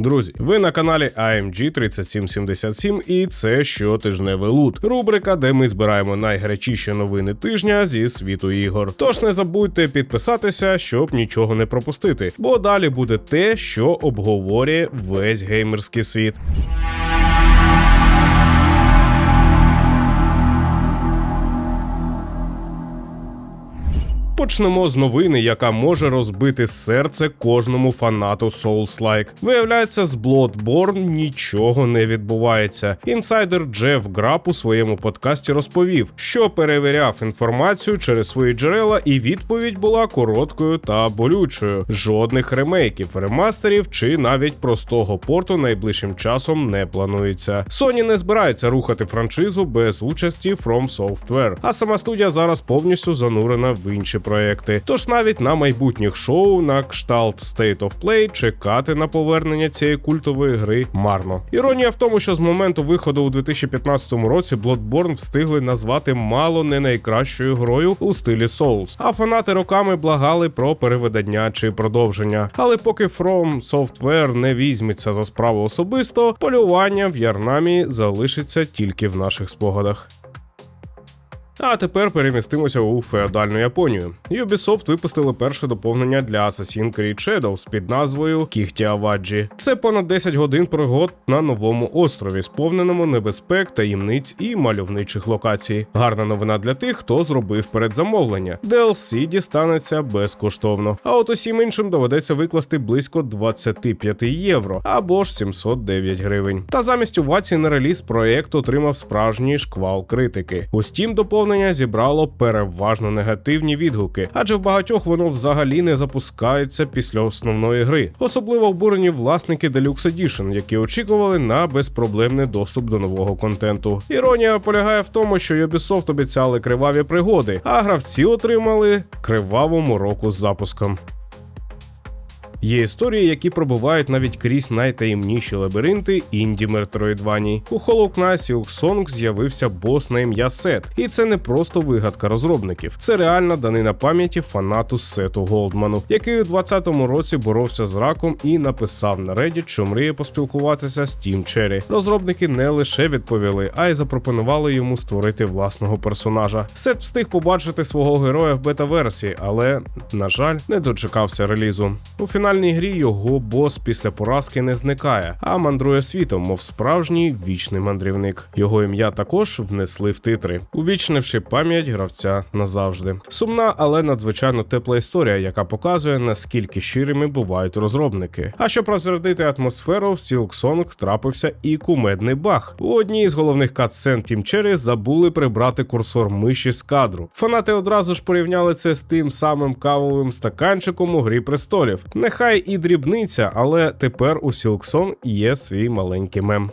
Друзі, ви на каналі AMG 3777 і це щотижневий лут. Рубрика, де ми збираємо найгарячіші новини тижня зі світу ігор. Тож не забудьте підписатися, щоб нічого не пропустити, бо далі буде те, що обговорює весь геймерський світ. Почнемо з новини, яка може розбити серце кожному фанату Souls-like. Виявляється, з Bloodborne нічого не відбувається. Інсайдер Джеф Грап у своєму подкасті розповів, що перевіряв інформацію через свої джерела, і відповідь була короткою та болючою. Жодних ремейків, ремастерів чи навіть простого порту найближчим часом не планується. Sony не збирається рухати франшизу без участі From Software, а сама студія зараз повністю занурена в інші проекти. Тож навіть на майбутніх шоу на кшталт State of Play чекати на повернення цієї культової гри марно. Іронія в тому, що з моменту виходу у 2015 році Bloodborne встигли назвати мало не найкращою грою у стилі Souls, а фанати роками благали про переведення чи продовження. Але поки From Software не візьметься за справу особисто, полювання в Ярнамі залишиться тільки в наших спогадах. А тепер перемістимося у феодальну Японію. Ubisoft випустили перше доповнення для Assassin's Creed Shadows під назвою Кіхті Аваджі. Це понад 10 годин пригод на новому острові, сповненому небезпек, таємниць і мальовничих локацій. Гарна новина для тих, хто зробив передзамовлення. DLC дістанеться безкоштовно. А от усім іншим доведеться викласти близько 25 євро або ж 709 гривень. Та замість овацій на реліз проект отримав справжній шквал критики. У Steam доповнення зібрало переважно негативні відгуки, адже в багатьох воно взагалі не запускається після основної гри. Особливо обурені власники Deluxe Edition, які очікували на безпроблемний доступ до нового контенту. Іронія полягає в тому, що Ubisoft обіцяли криваві пригоди, а гравці отримали криваву мороку з запуском. Є історії, які пробувають навіть крізь найтаємніші лабіринти інді Метроїдваній. У Hollow Knight Silk з'явився бос на ім'я Сет, і це не просто вигадка розробників, це реальна данина пам'яті фанату Сету Голдману, який у 2020 році боровся з раком і написав на Reddit, що мріє поспілкуватися з Тім Черрі. Розробники не лише відповіли, а й запропонували йому створити власного персонажа. Сет встиг побачити свого героя в бета-версії, але, на жаль, не дочекався релізу. У фіналі фінальній грі його бос після поразки не зникає, а мандрує світом, мов справжній вічний мандрівник. Його ім'я також внесли в титри, увічнивши пам'ять гравця назавжди. Сумна, але надзвичайно тепла історія, яка показує наскільки щирими бувають розробники. А щоб розрядити атмосферу, в Song трапився і кумедний баг. У одній з головних катсцен Team Cherry забули прибрати курсор миші з кадру. Фанати одразу ж порівняли це з тим самим кавовим стаканчиком у грі престолів. Нехай Нехай і дрібниця, але тепер у Сілксон є свій маленький мем.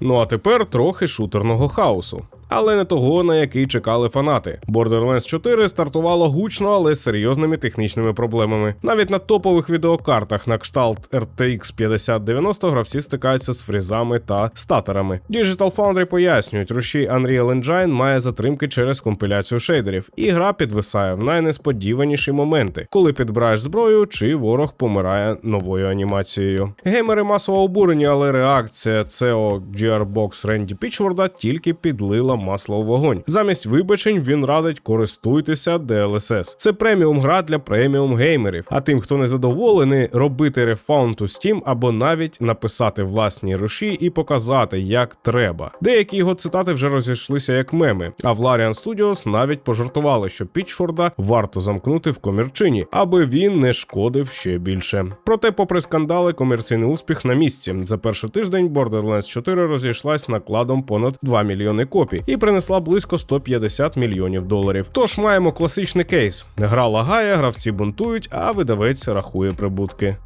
Ну а тепер трохи шутерного хаосу але не того, на який чекали фанати. Borderlands 4 стартувало гучно, але з серйозними технічними проблемами. Навіть на топових відеокартах на кшталт RTX 5090 гравці стикаються з фрізами та статерами. Digital Foundry пояснюють, рушій Unreal Engine має затримки через компіляцію шейдерів, і гра підвисає в найнесподіваніші моменти, коли підбираєш зброю чи ворог помирає новою анімацією. Геймери масово обурені, але реакція CEO Gearbox Ренді Пічворда тільки підлила масло у вогонь. Замість вибачень він радить користуйтеся DLSS. Це преміум гра для преміум геймерів. А тим, хто не задоволений, робити рефаунд у Steam або навіть написати власні руші і показати, як треба. Деякі його цитати вже розійшлися як меми. А в Larian Studios навіть пожартували, що Пічфорда варто замкнути в комірчині, аби він не шкодив ще більше. Проте, попри скандали, комерційний успіх на місці. За перший тиждень Borderlands 4 розійшлась накладом понад 2 мільйони копій і принесла близько 150 мільйонів доларів. Тож маємо класичний кейс: гра лагає, гравці бунтують, а видавець рахує прибутки.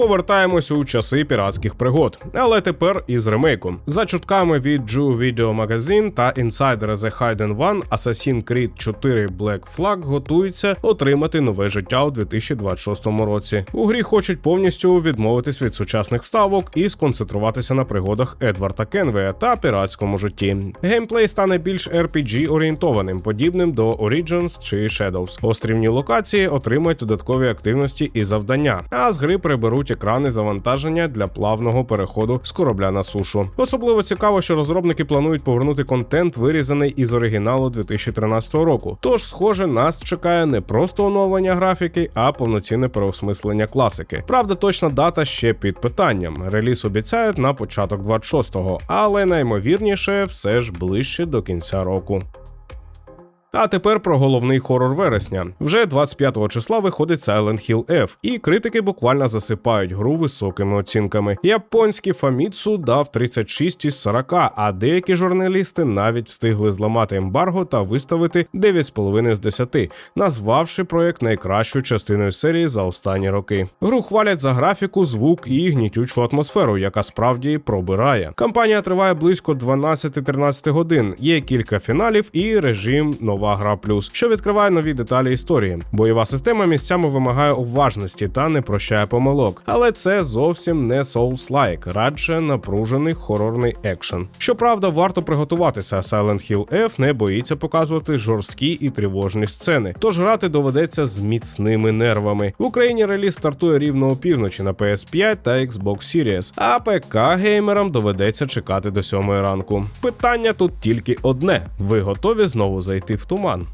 Повертаємось у часи піратських пригод, але тепер із ремейком. За чутками від Jew Video Magazine та інсайдера The Hidden One, Assassin's Creed 4 Black Flag готується отримати нове життя у 2026 році. У грі хочуть повністю відмовитись від сучасних вставок і сконцентруватися на пригодах Едварда Кенвея та піратському житті. Геймплей стане більш RPG орієнтованим, подібним до Origins чи Shadows. Острівні локації отримають додаткові активності і завдання, а з гри приберуть використовують екрани завантаження для плавного переходу з корабля на сушу. Особливо цікаво, що розробники планують повернути контент, вирізаний із оригіналу 2013 року. Тож, схоже, нас чекає не просто оновлення графіки, а повноцінне переосмислення класики. Правда, точна дата ще під питанням. Реліз обіцяють на початок 26-го, але наймовірніше все ж ближче до кінця року. А тепер про головний хорор вересня. Вже 25 числа виходить Silent Hill F, і критики буквально засипають гру високими оцінками. Японський Famitsu дав 36 із 40, а деякі журналісти навіть встигли зламати ембарго та виставити 9,5 з 10, назвавши проект найкращою частиною серії за останні роки. Гру хвалять за графіку, звук і гнітючу атмосферу, яка справді пробирає. Кампанія триває близько 12-13 годин. Є кілька фіналів і режим нова гра плюс, що відкриває нові деталі історії. Бойова система місцями вимагає уважності та не прощає помилок. Але це зовсім не Souls-like, радше напружений хорорний екшен. Щоправда, варто приготуватися. Silent Hill F не боїться показувати жорсткі і тривожні сцени, тож грати доведеться з міцними нервами. В Україні реліз стартує рівно опівночі на PS5 та Xbox Series, а ПК геймерам доведеться чекати до сьомої ранку. Питання тут тільки одне: ви готові знову зайти в туман?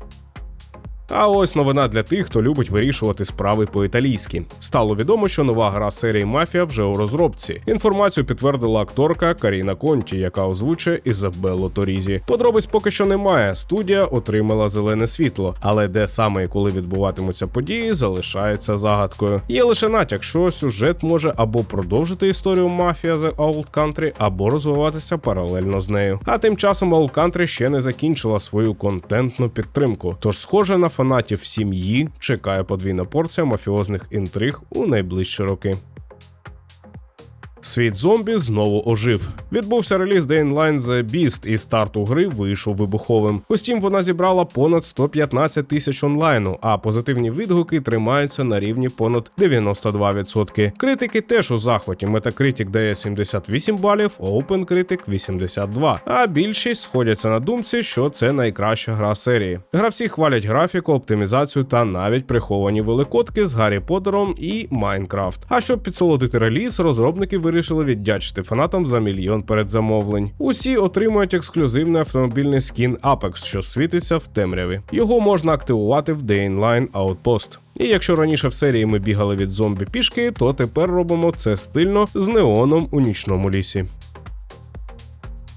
А ось новина для тих, хто любить вирішувати справи по-італійськи. Стало відомо, що нова гра серії Мафія вже у розробці. Інформацію підтвердила акторка Каріна Конті, яка озвучує Ізабелло Торізі. Подробиць поки що немає. Студія отримала зелене світло, але де саме і коли відбуватимуться події, залишається загадкою. Є лише натяк, що сюжет може або продовжити історію Мафія The Old Country, або розвиватися паралельно з нею. А тим часом Old Country ще не закінчила свою контентну підтримку. Тож, схоже на фанатів сім'ї чекає подвійна порція мафіозних інтриг у найближчі роки. Світ зомбі знову ожив. Відбувся реліз Day in Line The Beast, і старт у гри вийшов вибуховим. Утім, вона зібрала понад 115 тисяч онлайну, а позитивні відгуки тримаються на рівні понад 92%. Критики теж у захваті. Metacritic дає 78 балів, OpenCritic 82. А більшість сходяться на думці, що це найкраща гра серії. Гравці хвалять графіку, оптимізацію та навіть приховані великодки з Гаррі Поттером і Майнкрафт. А щоб підсолодити реліз, розробники вирішили віддячити фанатам за мільйон передзамовлень. Усі отримують ексклюзивний автомобільний скін Apex, що світиться в темряві. Його можна активувати в Day Inline Outpost. І якщо раніше в серії ми бігали від зомбі пішки, то тепер робимо це стильно з неоном у нічному лісі.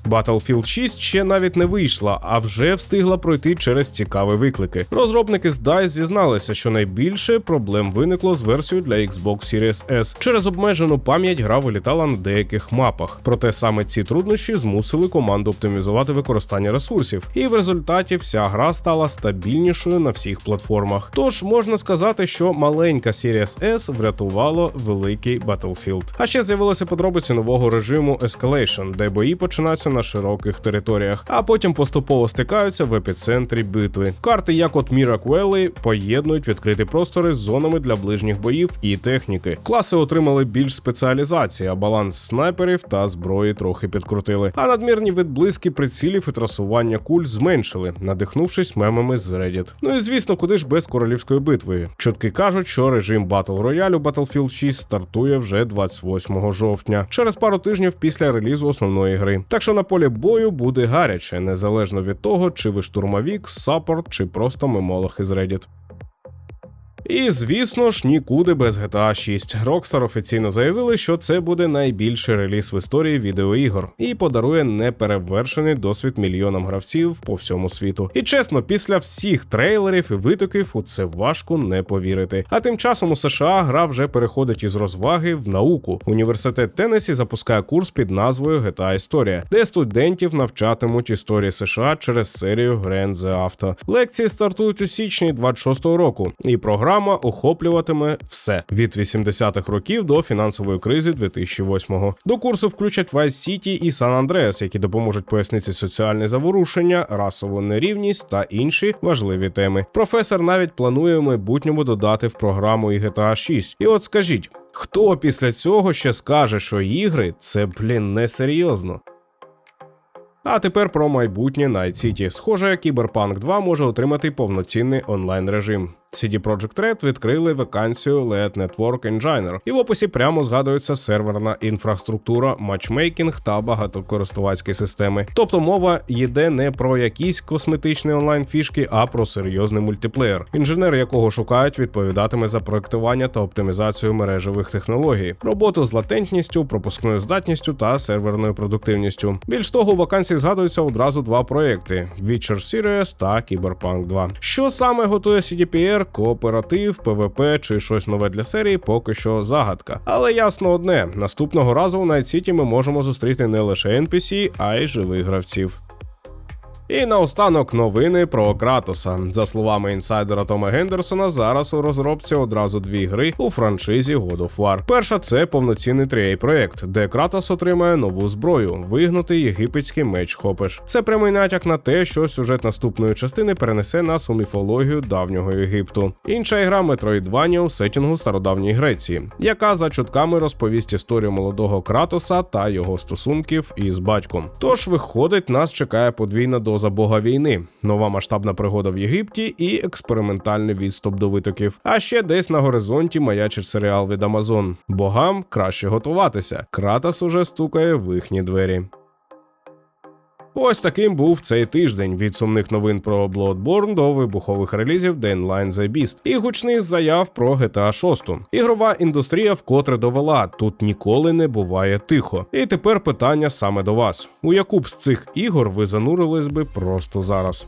Battlefield 6 ще навіть не вийшла, а вже встигла пройти через цікаві виклики. Розробники з DICE зізналися, що найбільше проблем виникло з версією для Xbox Series S. Через обмежену пам'ять гра вилітала на деяких мапах. Проте саме ці труднощі змусили команду оптимізувати використання ресурсів, і в результаті вся гра стала стабільнішою на всіх платформах. Тож можна сказати, що маленька Series S врятувала великий Battlefield. А ще з'явилися подробиці нового режиму Escalation, де бої починаються на широких територіях, а потім поступово стикаються в епіцентрі битви. Карти, як от Miracle поєднують відкриті простори з зонами для ближніх боїв і техніки. Класи отримали більш спеціалізації, а баланс снайперів та зброї трохи підкрутили. А надмірні відблиски прицілів і трасування куль зменшили, надихнувшись мемами з Reddit. Ну і звісно, куди ж без королівської битви. Чутки кажуть, що режим Battle Royale у Battlefield 6 стартує вже 28 жовтня, через пару тижнів після релізу основної гри. Так що на полі бою буде гаряче, незалежно від того, чи ви штурмовік, саппорт, чи просто мимолох із Reddit. І звісно ж, нікуди без GTA 6. Rockstar офіційно заявили, що це буде найбільший реліз в історії відеоігор і подарує неперевершений досвід мільйонам гравців по всьому світу. І чесно, після всіх трейлерів і витоків у це важко не повірити. А тим часом у США гра вже переходить із розваги в науку. Університет Теннесі запускає курс під назвою GTA Історія, де студентів навчатимуть історії США через серію Grand The Auto. Лекції стартують у січні 26-го року, і програма охоплюватиме все від 80-х років до фінансової кризи 2008-го. До курсу включать Vice City і San Andreas, які допоможуть пояснити соціальне заворушення, расову нерівність та інші важливі теми. Професор навіть планує в майбутньому додати в програму і GTA 6. І от скажіть, хто після цього ще скаже, що ігри це блін несерйозно? А тепер про майбутнє Night City. Схоже, Cyberpunk 2 може отримати повноцінний онлайн режим. CD Projekt Red відкрили вакансію LED Network Engineer, і в описі прямо згадується серверна інфраструктура, матчмейкінг та багатокористувацькі системи. Тобто мова йде не про якісь косметичні онлайн фішки, а про серйозний мультиплеєр, інженер якого шукають, відповідатиме за проектування та оптимізацію мережевих технологій, роботу з латентністю, пропускною здатністю та серверною продуктивністю. Більш того, у вакансії згадуються одразу два проекти: Witcher Series та Cyberpunk 2. Що саме готує CDPR, кооператив, ПВП чи щось нове для серії, поки що загадка. Але ясно одне: наступного разу у Найт Сіті ми можемо зустріти не лише NPC, а й живих гравців. І наостанок новини про Кратоса. За словами інсайдера Тома Гендерсона, зараз у розробці одразу дві гри у франшизі God of War. Перша це повноцінний 3A проект, де Кратос отримає нову зброю вигнутий єгипетський меч Хопеш. Це прямий натяк на те, що сюжет наступної частини перенесе нас у міфологію давнього Єгипту. Інша ігра Metroidvania у сетінгу стародавньої Греції, яка за чутками розповість історію молодого Кратоса та його стосунків із батьком. Тож виходить, нас чекає подвійна доза бога війни, нова масштабна пригода в Єгипті і експериментальний відступ до витоків. А ще десь на горизонті маячить серіал від Амазон. Богам краще готуватися. Кратос уже стукає в їхні двері. Ось таким був цей тиждень від сумних новин про Bloodborne до вибухових релізів Dead Line The Beast і гучних заяв про GTA 6. Ігрова індустрія вкотре довела, тут ніколи не буває тихо. І тепер питання саме до вас: у яку б з цих ігор ви занурились би просто зараз?